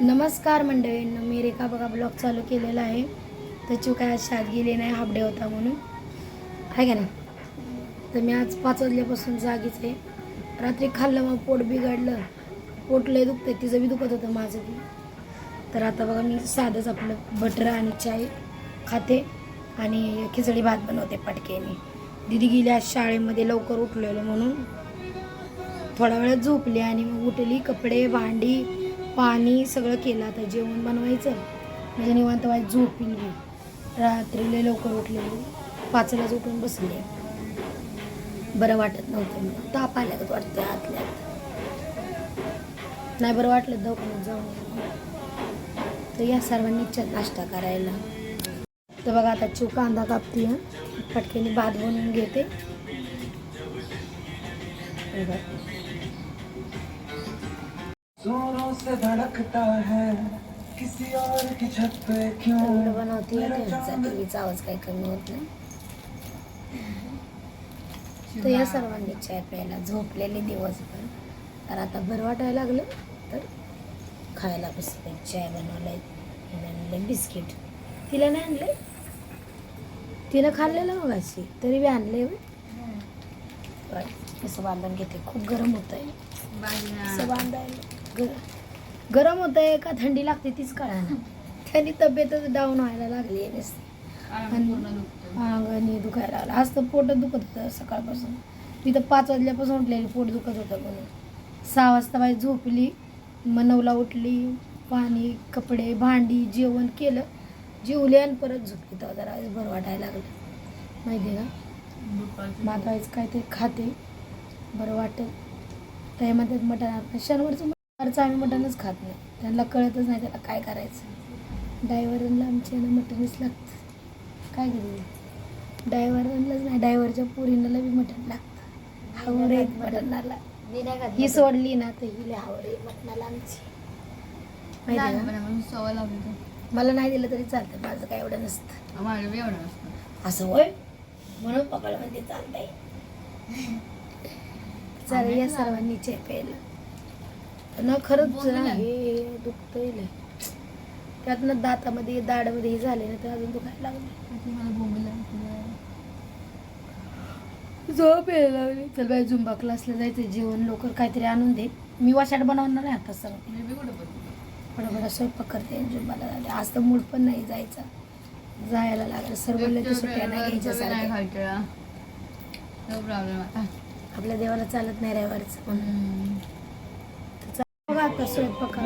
नमस्कार मंडळींना मी रेखा बघा ब्लॉग चालू केलेला आहे. त्याची काय आज शाळेत गेली नाही हाफ डे होता म्हणून. आहे का नाही? तर मी आज पाच वाजल्यापासून जागीच आहे. रात्री खाल्लं मग पोट बिघडलं. पोट लय दुखतंय तिचं बी दुखत होतं माझं बी. तर आता बघा मी साधंच आपलं बटर आणि चाय खाते आणि खिचडी भात बनवते पटकेने दिदी गेली आज शाळेमध्ये लवकर उठलेलो म्हणून. थोडा वेळ झोपली आणि मग उठली कपडे भांडी पाणी सगळं केलं आता जेवण बनवायचं. म्हणजे निवांत वाईट झोपून घे. रात्रीले लवकर उठलेली पाचलाच उठून बसले. बरं वाटत नव्हतं मला. ताप आल्यागत वाटतं आतल्या आत. नाही बरं वाटलं दवाखान्यात जाऊन. तर या सर्वांनी इच्छा नाश्ता करायला. तर बघा आता चिव कांदा कापते हं. पटकेने भात बनवून घेते. से धड़कता है। किसी और की छत पे क्यों? त्यांचा टीव्हीचा आवाज काही कमी होत नाही तर या सर्वांनी चाय प्यायला झोपलेले दिवसभर। तर आता बरं वाटायला लागलं तर खायला बसले चाय बनवलाय हिने आणले बिस्किट. तिला नाही आणले? तिनं खाल्लेलं मग अशी तरी बी आणले असं बांधून घेते खूप गरम होत आहे असं बांधायला. गर गरम होत आहे का थंडी लागते तीच कळा ना त्यांनी तब्येतच डाऊन व्हायला लागली आहे नुसती अंगणी दुखायला लागलं. आज तर पोटच दुखत होतं सकाळपासून. मी तर पाच वाजल्यापासून उठलेली पोट दुखत होतं म्हणून. सहा वाजता बाई झोपली मग नऊला उठली पाणी कपडे भांडी जेवण केलं. जेवली आणि परत झोपली तर जरा बरं वाटायला लागलं. माहिती का? मातावीच काय ते खाते बरं वाटेल. त्यामध्ये मटण आपण शनिवारचं मटणचं आम्ही मटणच खात नाही. त्यांना कळतच नाही त्याला काय करायचं. डायव्हरला आमच्या ना मटणच लागतं. काय करू? डायव्हरलाच नाही डायव्हरच्या पोरींना बी मटण लागतं. हावर आहेत मटणाला. ही सोडली ना तर ही हावर आहे मटणाला आमची. माहिती आहे का? सवय लागली मला नाही दिलं तरी चालतं माझं काय एवढं नसतं. माझं एवढं असं होय? म्हणून पकड म्हणजे चालतंय. चालेल या सर्वांनी चे प्यायला. ना खरंच ना. हे दुखतंय लय. त्यातनं दातामध्ये दाढमध्ये हे झाले ना तर अजून दुखायला लागले मला बोंबीला झोप यायला लागली. चल बाई झुंबा क्लासला जायचं जेवण लवकर काहीतरी आणून दे. मी वाशाट बनवणार आहे आता पण बडबडा स्वयंपाक करते. झुंबाला जाते. आज तर मूड पण नाही जायचा. जायला लागलं. सर्व लगेच सुट्ट्या नाही घ्यायच्या नाही आपल्या देवाला चालत नाही रविवारचं म्हणून. स्वयंपाक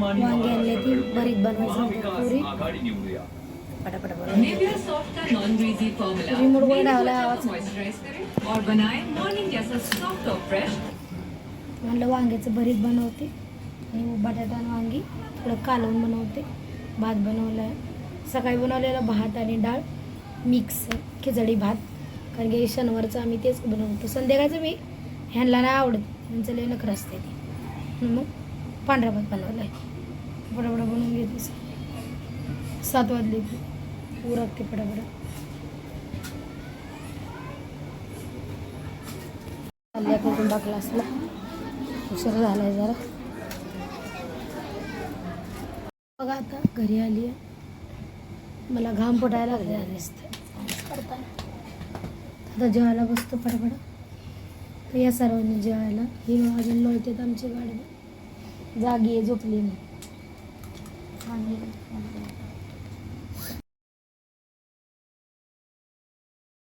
वांगी आणले ती भरीत बनवायचं पुरी. पटापट का रिमोट वर डावला आवाज. म्हणलं वांग्याचं भरीत बनवते. आणि बटाटा आणि वांगी थोडं कालवून बनवते. भात बनवला. आहे सकाळी बनवलेला भात आणि डाळ. मिक्स खिचडी भात. कारण की शनिवारचं आम्ही तेच बनवतो. संध्याकाळचं मी ह्यांना नाही आवडत. त्यांचं लय नखरं असते ते. मग पांढरा भात बनवला आहे बडाबडा बनवून घेते सात वाजले की उरकते पडापडा चालली आता क्लासला उशीर झाला आहे जरा. बघा आता घरी आली आहे मला घाम फुटायला लागले नुसतं. आता जेवायला बसतो पटापटा तर या सर्वांनी जेवायला. ही अजून लोळतात आमची गाडी जागी आहे झोपली नाही